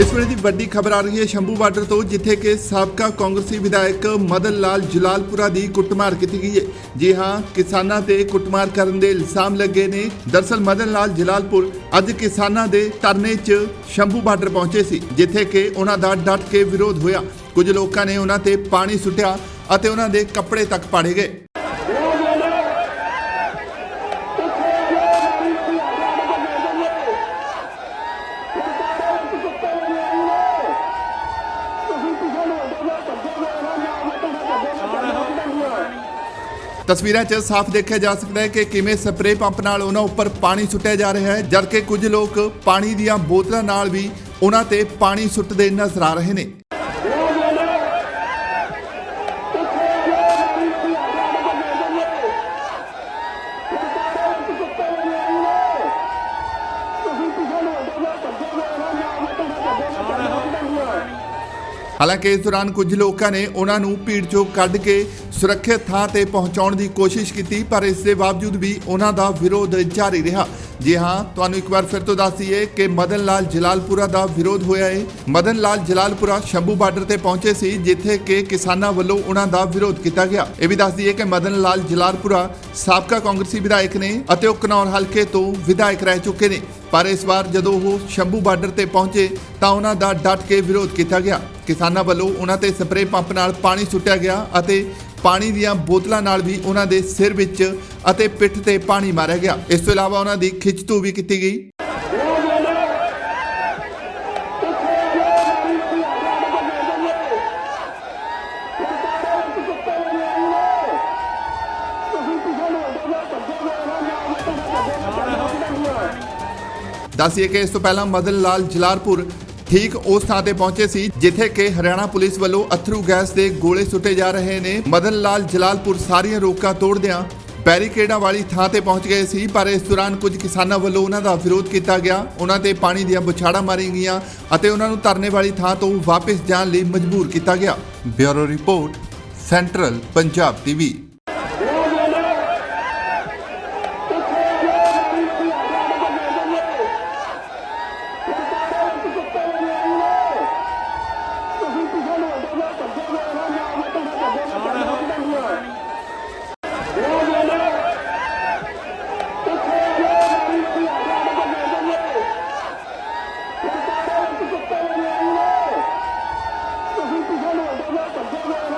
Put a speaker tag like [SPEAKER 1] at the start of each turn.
[SPEAKER 1] ਇਸ ਵੇਲੇ ਦੀ ਵੱਡੀ ਖਬਰ ਆ ਰਹੀ ਹੈ ਸ਼ੰਭੂ ਬਾਰਡਰ ਤੋਂ, ਜਿੱਥੇ ਕਿ ਸਾਬਕਾ ਕਾਂਗਰਸੀ ਵਿਧਾਇਕ ਮਦਨ ਲਾਲ ਜਲਾਲਪੁਰਾ ਦੀ ਕੁੱਟਮਾਰ ਕੀਤੀ ਗਈ ਹੈ। ਜੀ ਹਾਂ, ਕਿਸਾਨਾਂ ਤੇ ਕੁੱਟਮਾਰ ਕਰਨ ਦੇ ਇਲਜ਼ਾਮ ਲੱਗੇ ਨੇ। ਦਰਸਲ ਮਦਨ ਲਾਲ ਜਲਾਲਪੁਰ ਅੱਜ ਕਿਸਾਨਾਂ ਦੇ ਧਰਨੇ 'ਚ ਸ਼ੰਭੂ ਬਾਰਡਰ ਪਹੁੰਚੇ ਸੀ, ਜਿੱਥੇ ਕਿ ਉਹਨਾਂ ਦਾ ਡਟ ਕੇ ਵਿਰੋਧ ਹੋਇਆ। ਕੁਝ ਲੋਕਾਂ ਨੇ ਉਹਨਾਂ ਤੇ ਪਾਣੀ ਸੁੱਟਿਆ ਅਤੇ ਉਹਨਾਂ ਦੇ ਕੱਪੜੇ ਤੱਕ ਪਾੜੇ ਗਏ। ਤਸਵੀਰਾਂ 'ਚ ਸਾਫ਼ ਦੇਖਿਆ ਜਾ ਸਕਦਾ ਹੈ ਕਿ ਕਿਵੇਂ ਸਪਰੇਅ ਪੰਪ ਨਾਲ ਉਹਨਾਂ ਉੱਪਰ ਪਾਣੀ ਸੁੱਟਿਆ ਜਾ ਰਿਹਾ ਹੈ, ਜਦਕਿ ਕੁਝ ਲੋਕ ਪਾਣੀ ਦੀਆਂ ਬੋਤਲਾਂ ਨਾਲ ਵੀ ਉਹਨਾਂ ਤੇ ਪਾਣੀ ਸੁੱਟਦੇ ਨਜ਼ਰ ਆ ਰਹੇ ਨੇ। ਹਾਲਾਂਕਿ ਇਸ ਦੌਰਾਨ ਕੁਝ ਲੋਕਾਂ ਨੇ ਉਹਨਾਂ ਨੂੰ ਭੀੜ ਚੋਂ ਕੱਢ ਕੇ ਸੁਰੱਖਿਅਤ ਥਾਂ ਤੇ ਪਹੁੰਚਾਉਣ ਦੀ ਕੋਸ਼ਿਸ਼ ਕੀਤੀ, ਪਰ ਇਸ ਦੇ ਬਾਵਜੂਦ ਵੀ ਉਹਨਾਂ ਦਾ ਵਿਰੋਧ ਜਾਰੀ ਰਿਹਾ। ਜੀ ਹਾਂ, ਤੁਹਾਨੂੰ ਇੱਕ ਵਾਰ ਫਿਰ ਤੋਂ ਦੱਸ ਦਈਏ ਕਿ ਮਦਨ ਲਾਲ ਜਲਾਲਪੁਰਾ ਦਾ ਵਿਰੋਧ ਹੋਇਆ ਹੈ ਮਦਨ ਲਾਲ ਜਲਾਲਪੁਰਾ ਸ਼ੰਭੂ ਬਾਰਡਰ ਤੇ ਪਹੁੰਚੇ ਸੀ, ਜਿੱਥੇ ਕਿ ਕਿਸਾਨਾਂ ਵੱਲੋਂ ਉਹਨਾਂ ਦਾ ਵਿਰੋਧ ਕੀਤਾ ਗਿਆ। ਇਹ ਵੀ ਦੱਸ ਦਈਏ ਕਿ ਮਦਨ ਲਾਲ ਜਲਾਲਪੁਰਾ ਸਾਬਕਾ ਕਾਂਗਰਸੀ ਵਿਧਾਇਕ ਨੇ ਅਤੇ ਉਹ ਕਨੌਰ ਹਲਕੇ ਤੋਂ ਵਿਧਾਇਕ ਰਹਿ ਚੁੱਕੇ ਨੇ। ਪਰ ਇਸ ਵਾਰ ਜਦੋਂ ਉਹ ਸ਼ੰਭੂ ਬਾਰਡਰ ਤੇ ਪਹੁੰਚੇ ਤਾਂ ਉਹਨਾਂ ਦਾ ਡਟ ਕੇ ਵਿਰੋਧ ਕੀਤਾ ਗਿਆ। ਕਿਸਾਨਾਂ ਵੱਲੋਂ ਉਹਨਾਂ ਤੇ ਸਪਰੇਅ ਪੰਪ ਨਾਲ ਪਾਣੀ ਸੁੱਟਿਆ ਗਿਆ ਅਤੇ ਪਾਣੀ ਦੀਆਂ ਬੋਤਲਾਂ ਨਾਲ ਵੀ ਉਹਨਾਂ ਦੇ ਸਿਰ ਵਿੱਚ ਅਤੇ ਪਿੱਠ ਤੇ ਪਾਣੀ ਮਾਰਿਆ ਗਿਆ। ਇਸ ਤੋਂ ਇਲਾਵਾ ਉਹਨਾਂ ਦੀ ਖਿੱਚਤੂ ਵੀ ਕੀਤੀ ਗਈ। ਦੱਸੀਏ ਕਿ ਇਸ ਤੋਂ ਪਹਿਲਾਂ ਮਦਨ ਲਾਲ ਜਲਾਲਪੁਰ ਠੀਕ ਉਸ ਥਾਂ ਤੇ ਪਹੁੰਚੇ ਸੀ, ਜਿੱਥੇ ਕਿ ਹਰਿਆਣਾ ਪੁਲਿਸ ਵੱਲੋਂ ਅਥਰੂ ਗੈਸ ਦੇ ਗੋਲੇ ਸੁੱਟੇ ਜਾ ਰਹੇ ਨੇ। ਮਦਨ ਲਾਲ ਜਲਾਲਪੁਰ ਸਾਰੀਆਂ ਰੋਕਾਂ ਤੋੜਦਿਆਂ ਬੈਰੀਕੇਡਾਂ ਵਾਲੀ ਥਾਂ ਤੇ ਪਹੁੰਚ ਗਏ ਸੀ, ਪਰ ਇਸ ਦੌਰਾਨ ਕੁਝ ਕਿਸਾਨਾਂ ਵੱਲੋਂ ਉਹਨਾਂ ਦਾ ਵਿਰੋਧ ਕੀਤਾ ਗਿਆ। ਉਹਨਾਂ ਤੇ ਪਾਣੀ ਦੀਆਂ ਬੁਛਾੜਾਂ ਮਾਰੀਆਂ ਗਈਆਂ ਅਤੇ ਉਹਨਾਂ ਨੂੰ ਧਰਨੇ ਵਾਲੀ ਥਾਂ ਤੋਂ ਵਾਪਸ ਜਾਣ ਲਈ ਮਜਬੂਰ ਕੀਤਾ ਗਿਆ। Bureau report, central Punjab TV. Jacob. Get ready.